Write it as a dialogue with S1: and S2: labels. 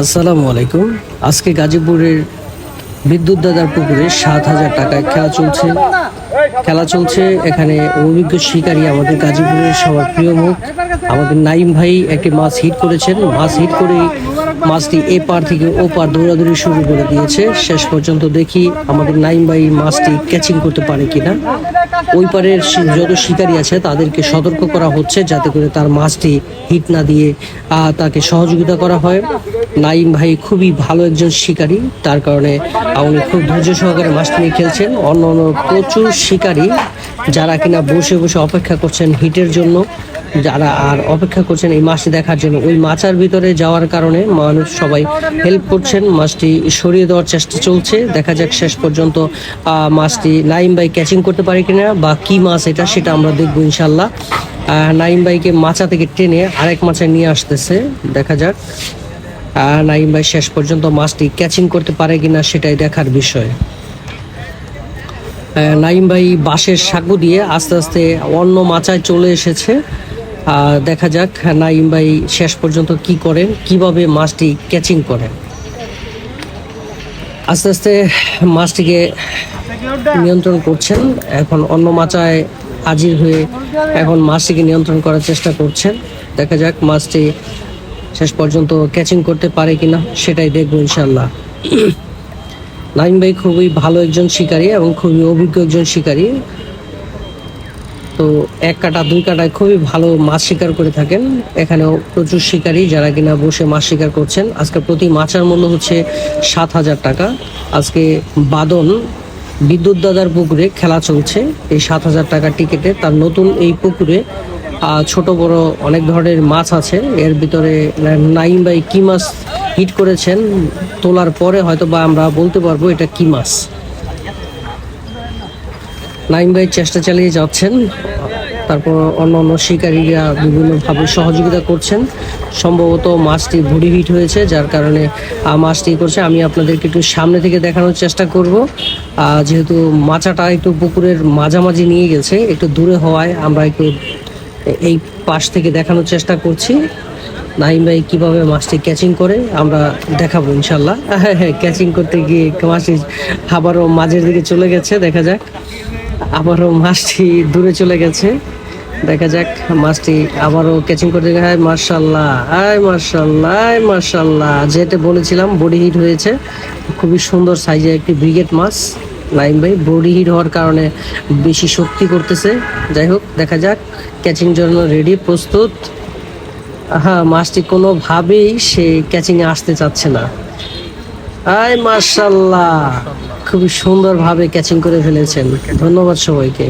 S1: আসসালামু আলাইকুম। আজকে গাজীপুরের বিদ্যুৎ দাদার পুকুরে সাত হাজার টাকায় খেলা চলছে। খেলা চলছে, এখানে অভিজ্ঞ শিকারী আমাদের গাজীপুরের সবার প্রিয় মুখ। আমাদের নাইম ভাই একটি মাছ হিট করেছেন। মাছ হিট করে মাছটি এ পার থেকে ও পার দৌড়াদৌড়ি শুরু করে দিয়েছে। শেষ পর্যন্ত দেখি আমাদের নাইম ভাই মাছটি ক্যাচিং করতে পারে কিনা। ওই পারের যত শিকারী আছে তাদেরকে সতর্ক করা হচ্ছে যাতে করে তার মাছটি হিট না দিয়ে তাকে সহযোগিতা করা হয়। নাইম ভাই খুবই ভালো একজন শিকারী। তার কারণে উনি খুব ধৈর্য সহকারে মাছটি নিয়ে খেলছেন। অন্য অন্য প্রচুর শিকারী যারা কিনা বসে বসে অপেক্ষা করছেন হিটের জন্য, যারা আর অপেক্ষা করছেন এই মাছটি দেখার জন্য, ওই মাচার ভিতরে যাওয়ার কারণে মানুষ সবাই হেল্প করছেন, মাছটি সরিয়ে দেওয়ার চেষ্টা চলছে। দেখা যাক শেষ পর্যন্ত মাছটি নাইম বাই ক্যাচিং করতে পারে কিনা বা কি মাছ এটা সেটা আমরা দেখব ইনশাল্লাহ নাইম ভাইকে মাচা থেকে টেনে আরেক মাচায় নিয়ে আসতেছে, দেখা যাক। নাইম ভাই শেষ পর্যন্ত মাছটি ক্যাচিং করতে পারে কিনা সেটাই দেখার বিষয়। নাইম ভাই বাঁশের সাঁকু দিয়ে আস্তে আস্তে অন্য মাচায় চলে এসেছে। দেখা যাক নাইম ভাই শেষ পর্যন্ত কি করেন, কীভাবে মাছটি ক্যাচিং করেন। আস্তে আস্তে মাছটিকে নিয়ন্ত্রণ করছেন, এখন অন্য মাচায় হাজির হয়ে এখন মাছটিকে নিয়ন্ত্রণ করার চেষ্টা করছেন। দেখা যাক মাছটি শেষ পর্যন্ত ক্যাচিং করতে পারে কিনা, সেটাই দেখব ইনশাল্লাহ নাইম ভাই খুবই ভালো একজন শিকারী এবং খুবই অভিজ্ঞ একজন শিকারী। তো এক কাটা, দুই কাটায় খুবই ভালো মাছ শিকার করে থাকেন। এখানেও প্রচুর শিকারী যারা কিনা বসে মাছ শিকার করছেন। আজকে প্রতি মাছের মূল্য হচ্ছে সাত হাজার টাকা। আজকে বাদন বিদ্যুৎ দাদার পুকুরে খেলা চলছে। এই সাত হাজার টাকা টিকিটে তার নতুন এই পুকুরে ছোট বড় অনেক ধরনের মাছ আছে। এর ভিতরে নাইম বাই কি মাছ হিট করেছেন, তোলার পরে হয়তো বা আমরা বলতে পারব এটা কি মাছ। নাইম ভাই চেষ্টা চালিয়ে যাচ্ছেন, তারপর অন্য অন্য শিকারীরা বিভিন্নভাবে সহযোগিতা করছেন। সম্ভবত মাছটি ভুড়ি হিট হয়েছে, যার কারণে মাছটি করছে। আমি আপনাদেরকে একটু সামনে থেকে দেখানোর চেষ্টা করব। যেহেতু মাচাটা একটু পুকুরের মাঝামাঝি নিয়ে গেছে, একটু দূরে হওয়ায় আমরা একটু এই পাশ থেকে দেখানোর চেষ্টা করছি। নাইম ভাই কীভাবে মাছটি ক্যাচিং করে, আমরা দেখাবো ইনশাল্লাহ। হ্যাঁ হ্যাঁ ক্যাচিং করতে গিয়ে মাছটি আবারও মাঝের দিকে চলে গেছে, দেখা যাক। আবারও মাছটি দূরে চলে গেছে, দেখা যাক মাছটি আবারও ক্যাচিং করতে গিয়ে, হায় মার্শাল্লাহ হায় মার্শাল্লাহ হায় মার্শাল্লাহ যেটা বলেছিলাম বডি হিট হয়েছে। খুবই সুন্দর সাইজের একটি ব্রিগেড মাছ। নাইম ভাই বডি হিট হওয়ার কারণে বেশি শক্তি করতেছে। যাই হোক, দেখা যাক ক্যাচিং জন্য রেডি প্রস্তুত। হ্যাঁ মাছটি কোনোভাবেই সে ক্যাচিংয়ে আসতে চাচ্ছে না। আয় মার্শাল্লাহ খুবই সুন্দরভাবে ক্যাচিং করে ফেলেছেন। ধন্যবাদ সবাইকে।